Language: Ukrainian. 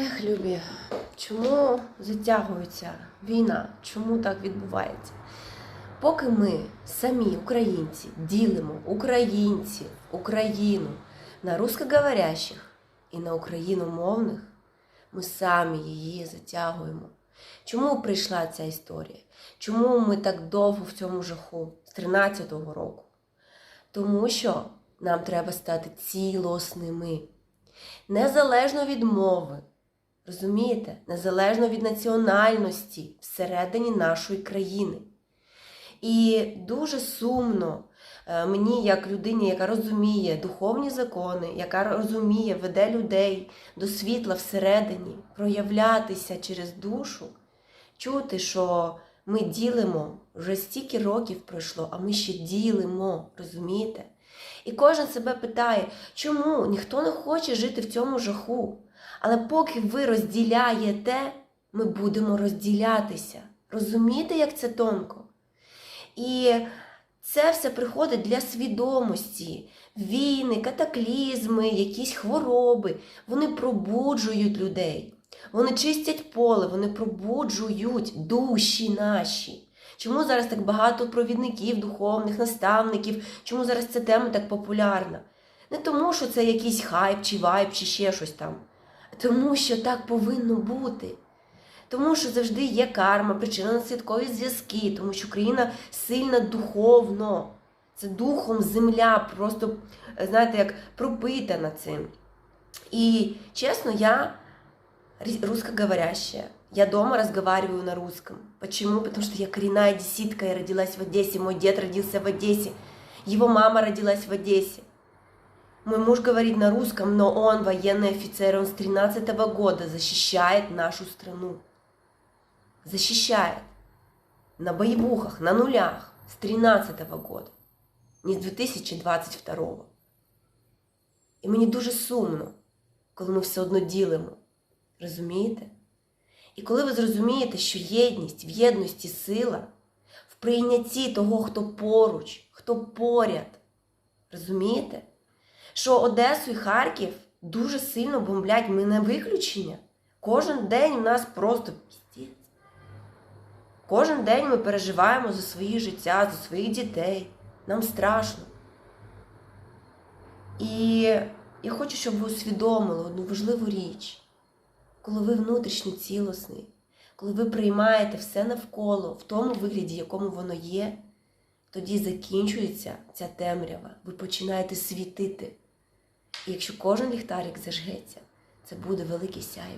Ех, любі, чому затягується війна? Чому так відбувається? Поки ми самі, українці, ділимо українців, Україну на русскоговорящих і на україномовних, ми самі її затягуємо. Чому прийшла ця історія? Чому ми так довго в цьому жаху з 13-го року? Тому що нам треба стати цілосними, незалежно від мови, розумієте, незалежно від національності всередині нашої країни. І дуже сумно е, мені, як людині, яка розуміє духовні закони, яка розуміє, веде людей до світла всередині, проявлятися через душу, чути, що ми ділимо, вже стільки років пройшло, а ми ще ділимо, розумієте? І кожен себе питає, чому ніхто не хоче жити в цьому жаху. Але поки ви розділяєте, ми будемо розділятися. Розумієте, як це тонко? І це все приходить для свідомості. Війни, катаклізми, якісь хвороби. Вони пробуджують людей. Вони чистять поле, вони пробуджують душі наші. Чому зараз так багато провідників, духовних, наставників? Чому зараз ця тема так популярна? Не тому, що це якийсь хайп чи вайб, чи ще щось там. а Тому що так повинно бути. Тому що завжди є карма, причинно-наслідкові зв'язки, тому що країна сильна духовно. Це духом земля, просто, знаєте, як пропитана цим. І чесно, я русскоговорящая. Я дома разговариваю на русском. Почему? Потому что я коренная одесситка, я родилась в Одессе, мой дед родился в Одессе, его мама родилась в Одессе. Мой муж говорит на русском, но он военный офицер, он с 13 года защищает нашу страну. Защищает. На боевухах, на нулях с 13 года, не з 2022. І мені дуже сумно, коли ми все одно ділимо. Розумієте? І коли ви зрозумієте, що єдність в єдності сила, в прийнятті того, хто поруч, хто поряд, розумієте? Що Одесу і Харків дуже сильно бомблять, ми не виключення. Кожен день у нас просто піздець. Кожен день ми переживаємо за свої життя, за своїх дітей. Нам страшно. І я хочу, щоб ви усвідомили одну важливу річ. Коли ви внутрішньо цілісний, коли ви приймаєте все навколо в тому вигляді, якому воно є, тоді закінчується ця темрява. Ви починаєте світити. І якщо кожен ліхтарик зажгеться, це буде великий сяйво.